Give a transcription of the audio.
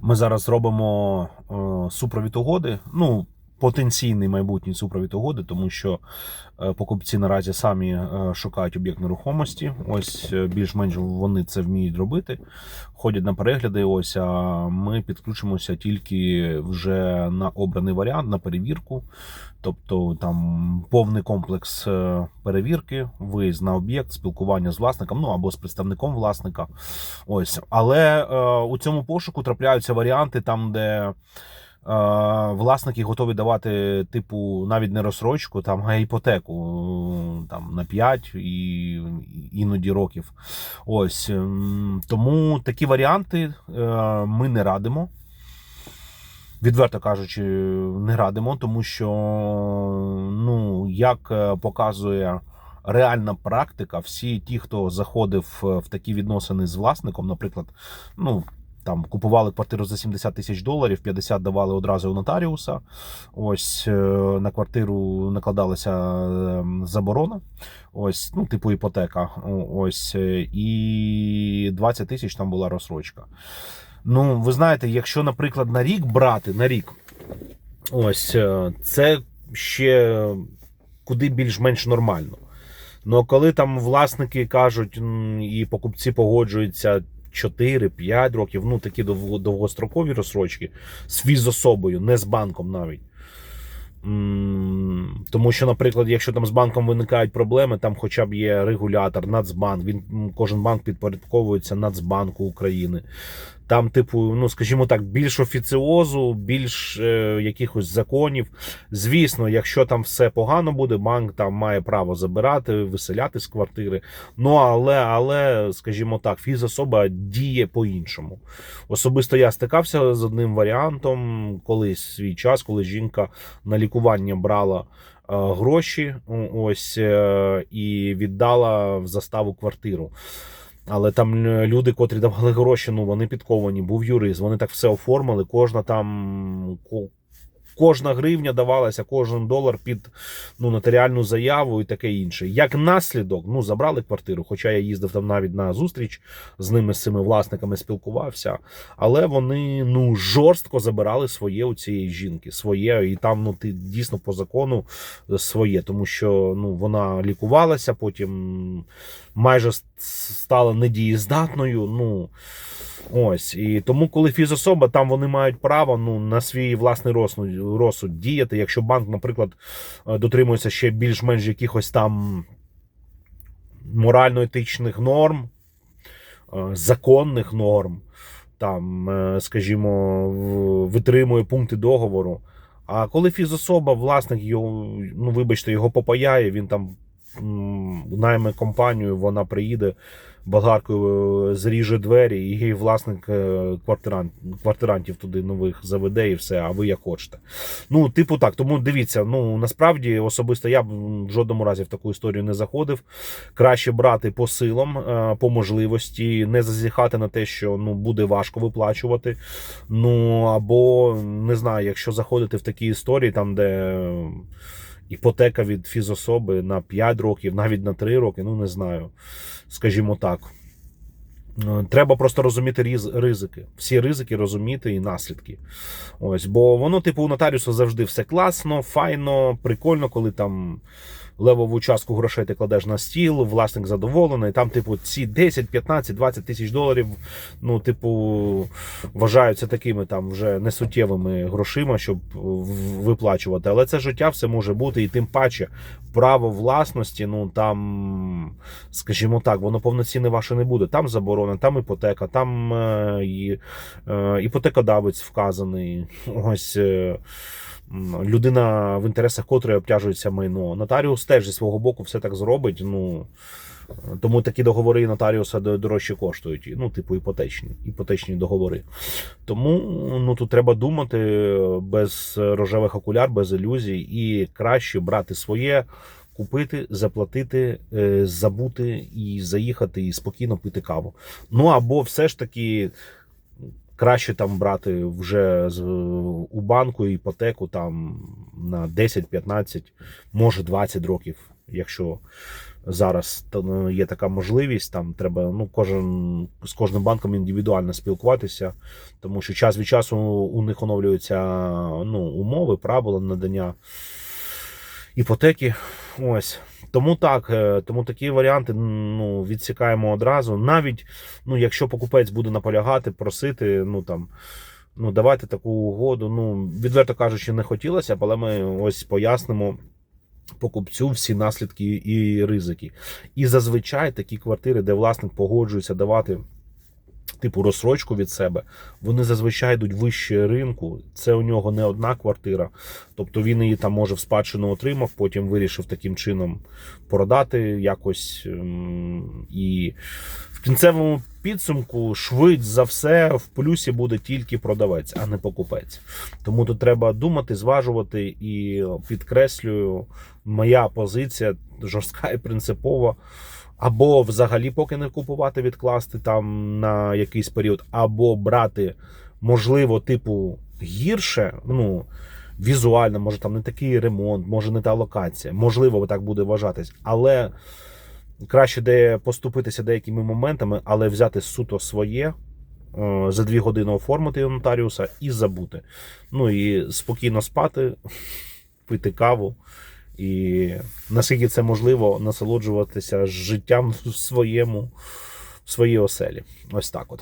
Ми зараз робимо е, супровід угоди. Ну, потенційний майбутній супровід угоди, тому що е, покупці наразі самі е, шукають об'єкт нерухомості. Ось е, більш-менш вони це вміють робити. Ходять на перегляди. Ось а ми підключимося тільки вже на обраний варіант, на перевірку. Тобто там повний комплекс перевірки, виїзд на об'єкт, спілкування з власником, ну або з представником власника. Ось, але е, у цьому пошуку трапляються варіанти там, де. Власники готові давати, типу, навіть не розсрочку, там а іпотеку там на 5 і іноді років. Ось ем, тому такі варіанти е, ми не радимо. Відверто кажучи, не радимо, тому що, ну, як е, показує реальна практика, всі ті, хто заходив е, в такі відносини з власником, наприклад, ну. Там купували квартиру за 70 тисяч доларів, 50 давали одразу у нотаріуса. Ось е, на квартиру накладалася е, заборона, ось, ну, типу іпотека. Ось, е, і 20 тисяч там була розсрочка. Ну, ви знаєте, якщо, наприклад, на рік брати, на рік, ось е, це ще куди більш-менш нормально. Ну, коли там власники кажуть і покупці погоджуються 4-5 років, ну такі довго- довгострокові розсрочки з особою, не з банком навіть. Тому що, наприклад, якщо там з банком виникають проблеми, там хоча б є регулятор, Нацбанк, він кожен банк підпорядковується Нацбанку України. Там, типу, ну скажімо так, більш офіціозу, більш е, якихось законів. Звісно, якщо там все погано буде, банк там має право забирати, виселяти з квартири. Ну але, але, скажімо так, фізособа діє по-іншому. Особисто я стикався з одним варіантом колись свій час, коли жінка на лікування брала. е, Гроші ось е, і віддала в заставу квартиру. Але там е, люди, котрі давали гроші, ну вони підковані, був юрист, вони так все оформили. Кожна там кожна гривня давалася, кожен долар під ну, нотаріальну заяву і таке інше. Як наслідок, ну забрали квартиру. Хоча я їздив там навіть на зустріч з ними, з цими власниками спілкувався. Але вони ну жорстко забирали своє у цієї жінки, своє, і там ну ти дійсно по закону е, своє, тому що ну вона лікувалася, потім майже стала недієздатною. Ну ось і тому, коли фізособа, там вони мають право ну на свій власний розсуд, розсуд діяти. Якщо банк, наприклад, е, дотримується ще більш-менш якихось там морально-етичних норм, е, законних норм, там, е, скажімо, витримує пункти договору. А коли фізособа, власник його, ну вибачте, його попаяє, він там найме компанію, вона приїде, болгаркою е, зріже двері, і власник е, квартирант, квартирантів туди нових заведе і все, а ви як хочете. Ну, типу так, тому дивіться, ну насправді особисто я б в жодному разі в таку історію не заходив. Краще брати по силам, е, по можливості, не зазіхати на те, що ну буде важко виплачувати. Ну або не знаю, якщо заходити в такі історії, там де іпотека від фізособи на 5 років, навіть на 3 роки, ну не знаю, скажімо так. Е, Треба просто розуміти ризики, всі ризики розуміти і наслідки. Ось, бо воно, типу, у нотаріуса завжди все класно, файно, прикольно, коли там левову частку грошей ти кладеш на стіл, власник задоволений. Там, типу, ці 10, 15, 20 тисяч доларів, ну, типу, вважаються такими там вже несуттєвими грошима, щоб виплачувати. Але це життя все може бути, і тим паче право власності, ну там, скажімо так, воно повноцінне ваше не буде. Там заборона, там іпотека, там е, і, е, іпотекодавець вказаний. Ось. Е, Людина в інтересах котрої обтяжується майно. Нотаріус теж зі свого боку все так зробить. Ну тому такі договори нотаріуса дорожче коштують. Ну, типу, іпотечні, іпотечні договори. Тому ну тут треба думати без рожевих окуляр, без ілюзій, і краще брати своє, купити, заплатити, е, забути і заїхати і спокійно пити каву. Ну або все ж таки. Краще там брати вже з, у банку іпотеку там на 10, 15, може 20 років, якщо Зараз ну, є така можливість. Там треба ну, кожен з кожним банком індивідуально спілкуватися, тому що час від часу у них оновлюються ну, умови, правила надання іпотеки. Ось. Тому так, е, тому такі варіанти ну, відсікаємо одразу. Навіть ну, якщо покупець буде наполягати, просити, ну там. Ну, давайте таку угоду. Ну, відверто кажучи, не хотілося але ми ось пояснимо покупцю всі наслідки і ризики. І зазвичай такі квартири, де власник погоджується давати. Типу розсрочку від себе, вони зазвичай йдуть вище ринку. Це у нього не одна квартира. Тобто він її там може в спадщину отримав, потім вирішив таким чином продати якось. ем, І в кінцевому підсумку, швидше за все, в плюсі буде тільки продавець, а не покупець. Тому тут треба думати, зважувати і підкреслюю, моя позиція жорстка і принципова. Або взагалі поки не купувати, відкласти там на якийсь період, або брати, можливо, типу гірше, ну візуально, може там не такий ремонт, може не та локація, можливо, так буде вважатись, але краще де поступитися деякими моментами, але взяти суто своє. е, За дві години оформити нотаріуса і забути. Ну і спокійно спати, пити каву. І наскільки це можливо, насолоджуватися життям в своєму в своїй оселі. Ось так от.